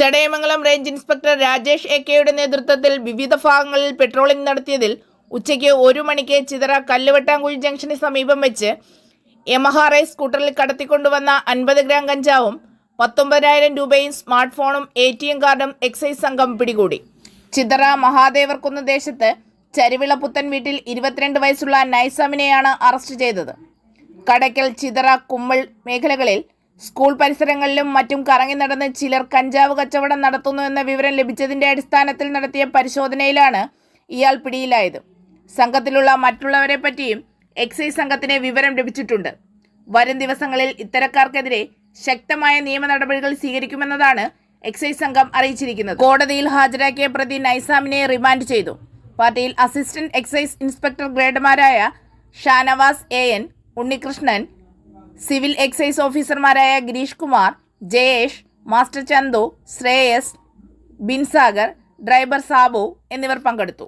Chadayamangalam range inspector Rajesh A കെയുടെ നേതൃത്വത്തിൽ വിവിധ ഭാഗങ്ങളിൽ പെട്രോളിംഗ് നടത്തിയതിൽ ഉച്ചയ്ക്ക് ഒരു മണിക്ക് ചിതറ കല്ലുവെട്ടാങ്കുഴി ജംഗ്ഷന് സമീപം വെച്ച് യമഹ സ്കൂട്ടറിൽ കടത്തിക്കൊണ്ടുവന്ന അൻപത് ഗ്രാം കഞ്ചാവും പത്തൊമ്പതിനായിരം രൂപയും സ്മാർട്ട് ഫോണും എ ടി എം കാർഡും എക്സൈസ് സംഘം പിടികൂടി. ചിതറ മഹാദേവർക്കുന്ന് ദേശത്ത് ചരിവിള പുത്തൻ വീട്ടിൽ ഇരുപത്തിരണ്ട് വയസ്സുള്ള നൈസാമിനെയാണ് അറസ്റ്റ് ചെയ്തത്. കടയ്ക്കൽ ചിതറ കുമ്മൾ മേഖലകളിൽ സ്കൂൾ പരിസരങ്ങളിലും മറ്റും കറങ്ങി നടന്ന് ചിലർ കഞ്ചാവ് കച്ചവടം നടത്തുന്നു എന്ന വിവരം ലഭിച്ചതിന്റെ അടിസ്ഥാനത്തിൽ നടത്തിയ പരിശോധനയിലാണ് ഇയാൾ പിടിയിലായത്. സംഘത്തിലുള്ള മറ്റുള്ളവരെ പറ്റിയും എക്സൈസ് സംഘത്തിന് വിവരം ലഭിച്ചിട്ടുണ്ട്. വരും ദിവസങ്ങളിൽ ഇത്തരക്കാർക്കെതിരെ ശക്തമായ നിയമ നടപടികൾ സ്വീകരിക്കുമെന്നതാണ് എക്സൈസ് സംഘം അറിയിച്ചിരിക്കുന്നത്. കോടതിയിൽ ഹാജരാക്കിയ പ്രതി നൈസാമിനെ റിമാൻഡ് ചെയ്തു. പാർട്ടിയിൽ assistant excise inspector ഗ്രേഡുമാരായ Shanavas A N Unnikrishnan civil excise ഓഫീസർമാരായ ഗിരീഷ് കുമാർ ജയേഷ് മാസ്റ്റർ ചന്തു ശ്രേയസ് ബിൻസാഗർ ഡ്രൈവർ സാബു എന്നിവർ പങ്കെടുത്തു.